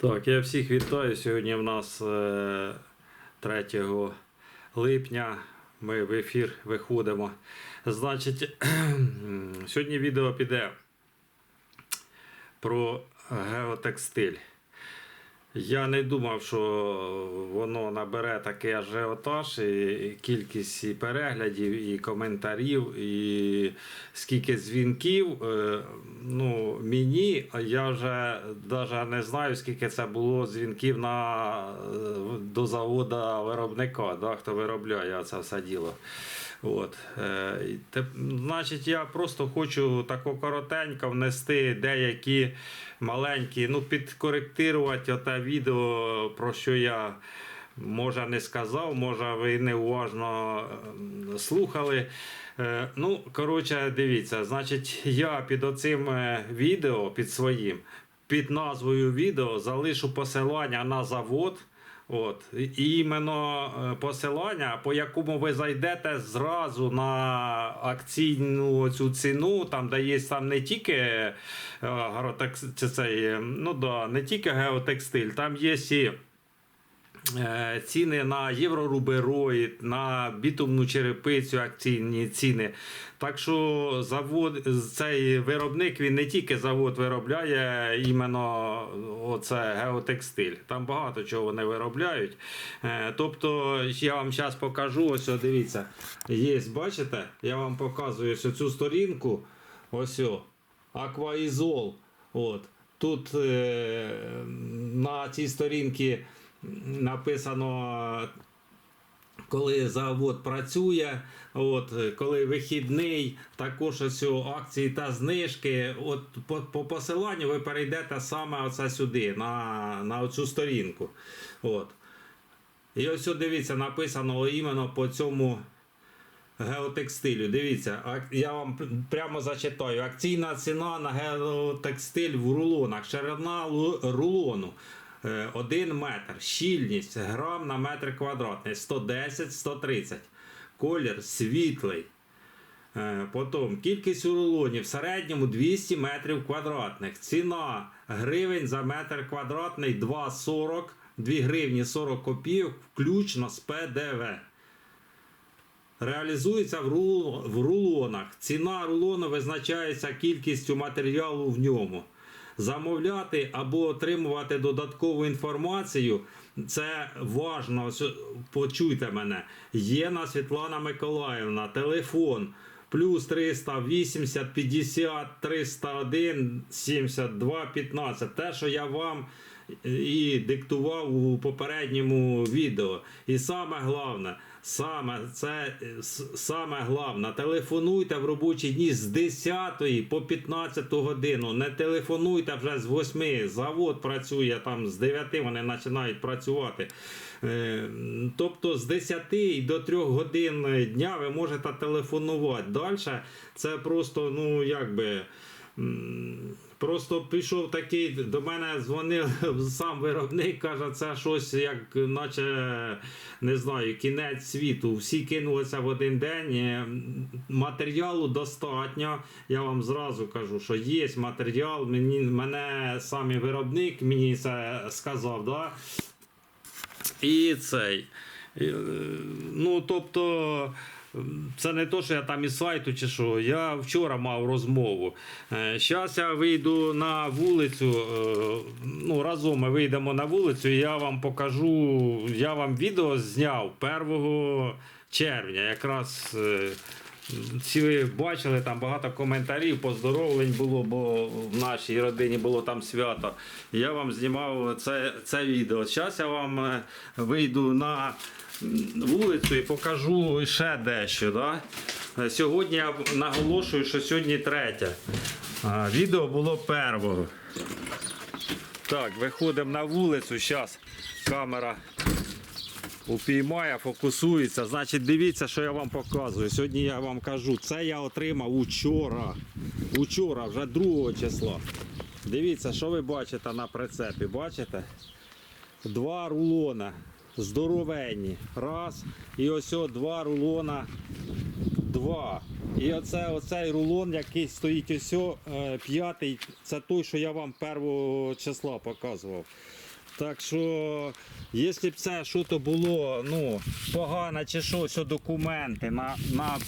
Так, я всіх вітаю. Сьогодні в нас е, 3 липня. Ми в ефір виходимо. Значить, сьогодні відео піде про геотекстиль. Я не думав, що воно набере такий ажіотаж, і кількість і переглядів, і коментарів, і скільки дзвінків. Е, Ну, мені я вже навіть не знаю, скільки це було дзвінків на, е, до заводу виробника, да, хто виробляє це все діло. От. Е, значить, я просто хочу тако коротенько внести деякі маленькі, ну, підкоректирувати оте відео, про що я. Може, не сказав, може, ви неуважно ем, слухали. Е, Ну, коротше, дивіться, значить, я під оцим е, відео, під своїм, під назвою відео залишу посилання на завод. От. Іменно е, посилання, по якому ви зайдете зразу на акційну цю ціну, там де є там не тільки е, агротекс... чи е, ну да, не тільки геотекстиль, там є і ціни на єврорубероїд, на бітумну черепицю, акційні ціни. Так що завод, цей виробник він не тільки завод виробляє іменно оце геотекстиль. Там багато чого вони виробляють. Е, Тобто я вам зараз покажу, ось дивіться, є, бачите, я вам показую ось цю сторінку. Ось акваізол. От. Тут е, на цій сторінці написано коли завод працює, от, коли вихідний, також ось акції та знижки. От по, по посиланню ви перейдете саме оце сюди, на, на цю сторінку. От. І ось дивіться, написано іменно по цьому геотекстилю. Дивіться, я вам прямо зачитаю. Акційна ціна на геотекстиль в рулонах. Ширина рулону. 1 метр. Щільність грам на метр квадратний 110-130. Колір світлий. Е, Потім кількість рулонів в середньому 200 метрів квадратних. Ціна гривень за метр квадратний 2,40, 2 гривні 40 копійок, включно з ПДВ. Реалізується в рулонах. Ціна рулону визначається кількістю матеріалу в ньому. Замовляти або отримувати додаткову інформацію це важно. Почуйте мене. Єна Світлана Миколаївна, телефон плюс 380 50 301 72 15. Те, що я вам і диктував у попередньому відео. І саме головне, саме це саме головне, телефонуйте в робочі дні з 10 по 15 годину. Не телефонуйте вже з 8. Завод працює там з 9 вони починають працювати. Е, Тобто з 10 до 3 годин дня ви можете телефонувати. Далі це просто, ну якби. Просто пішов такий, до мене дзвонив сам виробник, каже, це щось як, наче не знаю, кінець світу. Всі кинулися в один день. Е, Матеріалу достатньо. Я вам зразу кажу, що є матеріал. Мені, мене сам виробник мені це сказав. Да? І цей. е, Ну, тобто. Це не то, що я там із сайту чи що. Я вчора мав розмову. Зараз я вийду на вулицю. е, Ну, разом ми вийдемо на вулицю, і я вам покажу. Я вам відео зняв 1 червня. Якраз е, всі ви бачили, там багато коментарів, поздоровлень було, бо в нашій родині було там свято. Я вам знімав це, це відео. Зараз я вам е, вийду на вулицю і покажу ще дещо. Да? Сьогодні я наголошую, що сьогодні третє. А, Відео було первого. Так, виходимо на вулицю. Зараз камера упіймає, фокусується. Значить, дивіться, що я вам показую. Сьогодні я вам кажу, це я отримав учора. Учора, вже 2 числа. Дивіться, що ви бачите на прицепі. Бачите? Два рулона здоровенні. Раз. І ось о, два рулона. Два. І оце, оцей рулон, який стоїть ось, о, е, п'ятий, це той, що я вам першого числа показував. Так що, якщо б це що то було ну, погано чи щось, документи на, на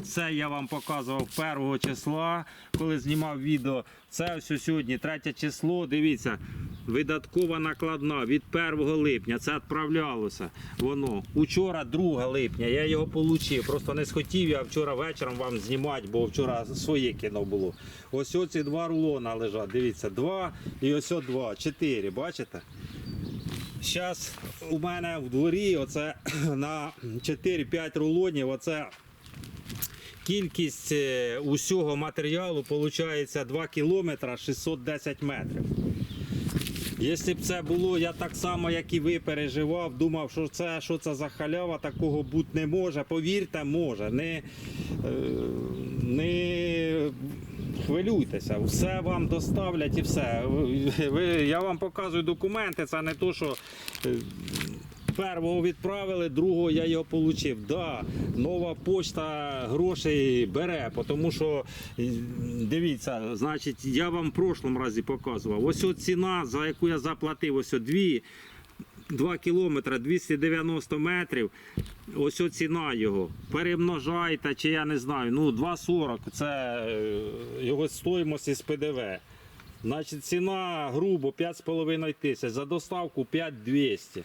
це я вам показував першого числа, коли знімав відео. Це все сьогодні, третє число. Дивіться, видаткова накладна від 1 липня. Це відправлялося. Воно. Учора 2 липня. Я його отримав. Просто не схотів я вчора вечором вам знімати, бо вчора своє кіно було. Ось оці два рулона лежать. Дивіться, два і ось два. Чотири. Бачите? Зараз у мене в дворі оце на 4-5 рулонів. Оце кількість е, усього матеріалу виходить 2 кілометри 610 метрів. Якщо б це було, я так само, як і ви переживав, думав, що це, що це за халява, такого бути не може. Повірте, може. Не, е, не хвилюйтеся, все вам доставлять і все. Ви- я вам показую документи, це не то, що. Першого відправили, другого я його отримав. Да, нова почта грошей бере, тому що дивіться, значить, я вам в прошлому разі показував. Ось от ціна, за яку я заплатив, ось от дві. 2 кілометри 290 метрів. Ось ціна його. Перемножайте, чи я не знаю. Ну, 2,40 це е, його стоїмость із ПДВ. Значить, ціна грубо 5,5 тисяч. За доставку 5,200.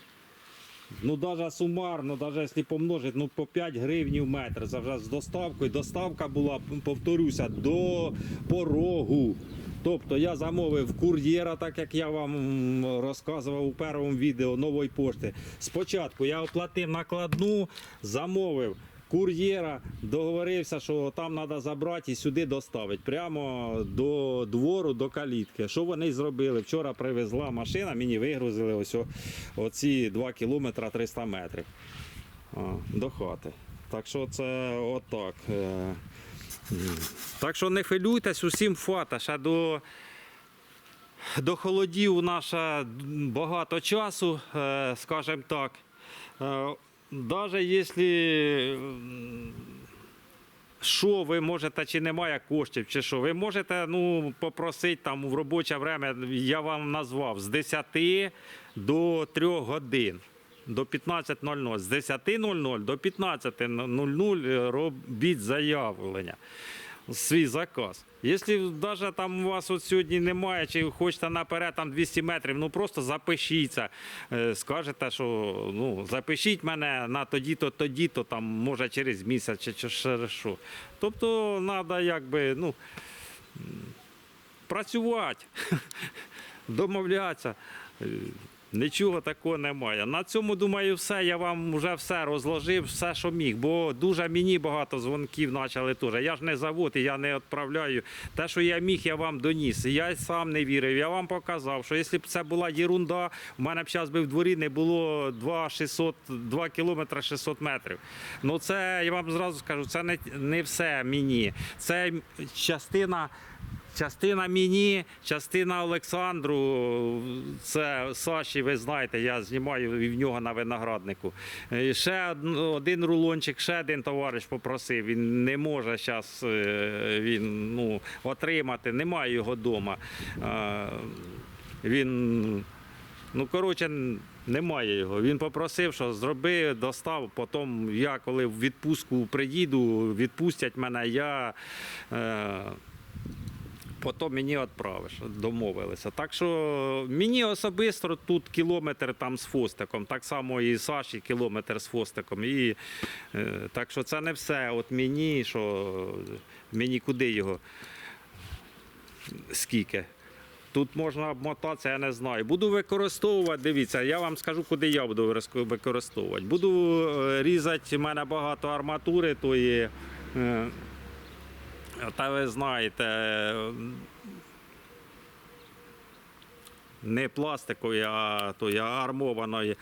Ну, навіть сумарно, навіть якщо помножити, ну по 5 гривень метр. Це вже з доставкою. Доставка була, повторюся, до порогу. Тобто я замовив кур'єра, так як я вам розказував у першому відео нової пошти. Спочатку я оплатив накладну, замовив кур'єра, договорився, що там треба забрати і сюди доставити. Прямо до двору, до калітки. Що вони зробили? Вчора привезла машина, мені вигрузили ось оці 2 кілометри 300 метрів до хати. Так що це отак. Е. Так що не хвилюйтесь, усім фата. Ще до, до холодів наша багато часу, е, скажімо так. Е, Даже якщо що ви можете, чи немає коштів, чи що, ви можете ну, попросити там в робоче время, я вам назвав з 10 до 3 годин. До 15.00. З 10.00 до 15.00 робіть заявлення. Свій заказ. Якщо навіть там у вас от сьогодні немає, чи хочете наперед там 200 метрів, ну просто запишіться. Е, Скажете, що ну, запишіть мене на тоді-то, тоді-то, там, може через місяць чи, чи що. Тобто треба якби, ну, працювати, домовлятися. Нічого такого немає. На цьому, думаю, все. Я вам вже все розложив, все, що міг. Бо дуже мені багато дзвонків почали теж. Я ж не завод, я не відправляю. Те, що я міг, я вам доніс. Я сам не вірив. Я вам показав, що якщо б це була єрунда, в мене б зараз би в дворі не було 2, 600, 2 кілометри 600 метрів. Ну це я вам зразу скажу, це не, не все мені. Це частина. Частина мені, частина Олександру, це Саші, ви знаєте, я знімаю і в нього на винограднику. Е, Ще один рулончик, ще один товариш попросив. Він не може зараз він, ну, отримати, немає його вдома. Він, ну коротше, немає його. Він попросив, що зроби, достав. Потім я, коли в відпустку приїду, відпустять мене, я. Е, Потім мені відправиш, домовилися. Так що мені особисто тут кілометр там з фостиком, так само і Саші кілометр з фостиком. І, е, так що це не все. От мені, що мені куди його, скільки. Тут можна обмотатися, я не знаю. Буду використовувати, дивіться, я вам скажу, куди я буду використовувати. Буду е, різати, в мене багато арматури, тої. е, та ви знаєте, не пластикової, а тої армованої.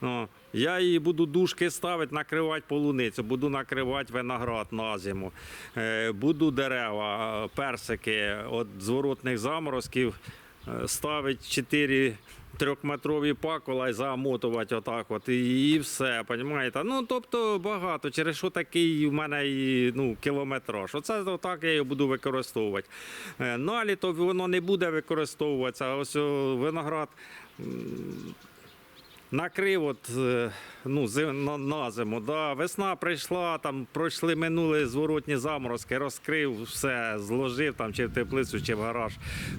Ну, я її буду дужки ставити, накривати полуницю, буду накривати виноград на зиму. Е, Буду дерева, персики від зворотних заморозків е, ставити 4 трьохметрові пакола і замотувати отак от, і, все, розумієте? Ну, тобто багато, через що такий в мене ну, кілометраж. Оце отак я його буду використовувати. Е, Наліто воно не буде використовуватися, ось виноград накрив от, е, ну, зи- на, зиму. Да. Весна прийшла, там пройшли минули зворотні заморозки, розкрив, все, зложив там чи в теплицю, чи в гараж.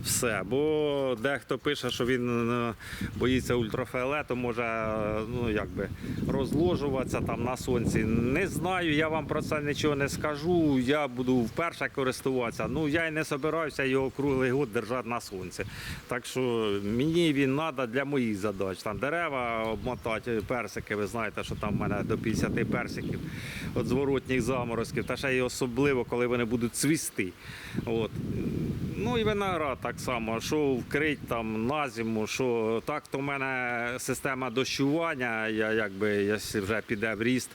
Все. Бо дехто пише, що він е, боїться ультрафіолету, може е, ну, якби, розложуватися там на сонці. Не знаю, я вам про це нічого не скажу. Я буду вперше користуватися. Ну, я й не собираюся його круглий год держати на сонці. Так що мені він треба для моїх задач. Там дерева обмотати, персики, ви знаєте, що там в мене до 50 персиків от зворотніх заморозків. Та ще й особливо, коли вони будуть цвісти. От. Ну і виноград так само, що вкрить там на зиму, що так, то в мене система дощування, я якби, якщо вже піде в ріст,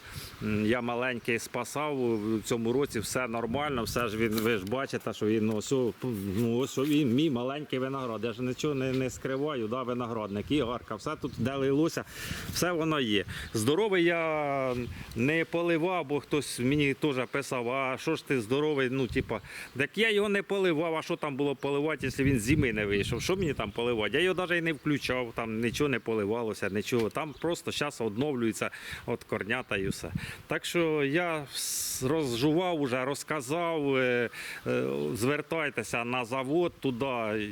я маленький спасав в цьому році, все нормально, все ж він, ви ж бачите, що він ось, ну, ось він мій маленький виноград. Я ж нічого не, не скриваю, да, виноградник, гарка, все тут де лилося, все воно є. Здоровий я не поливав, бо хтось мені теж писав, а що ж ти здоровий, ну, типа, так я його не поливав, а що там було поливати, якщо він з зими не вийшов? Що мені там поливати? Я його навіть і не включав, там нічого не поливалося, нічого. Там просто зараз одновлюється от корнята і все. Так що я розжував уже, розказав, е, е, звертайтеся на завод туди.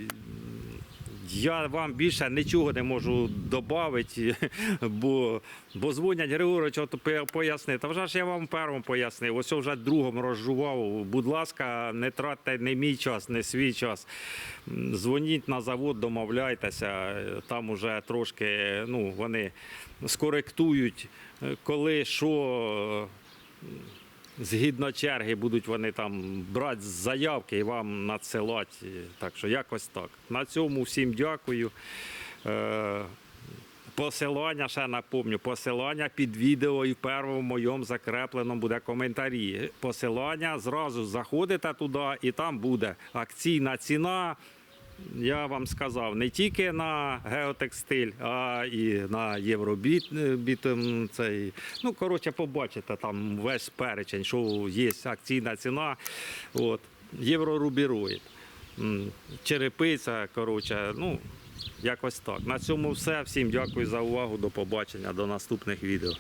Я вам більше нічого не можу додати, бо, бо дзвонять Григорович, от поясни. Та вже ж я вам першому пояснив, ось вже другому розжував. Будь ласка, не тратьте не мій час, не свій час. Дзвоніть на завод, домовляйтеся. Там уже трошки ну, вони скоректують, коли що. Згідно черги будуть вони там брати заявки і вам надсилати. Так що якось так. На цьому всім дякую. Е, Посилання, ще напомню, посилання під відео і в першому моєму закрепленому буде коментарі. Посилання зразу заходите туди і там буде акційна ціна. Я вам сказав, не тільки на геотекстиль, а і на євробіт. е, Цей. Ну, коротше, побачите там весь перечень, що є акційна ціна. От, єврорубіроїд. Черепиця, коротше, ну, якось так. На цьому все. Всім дякую за увагу. До побачення, до наступних відео.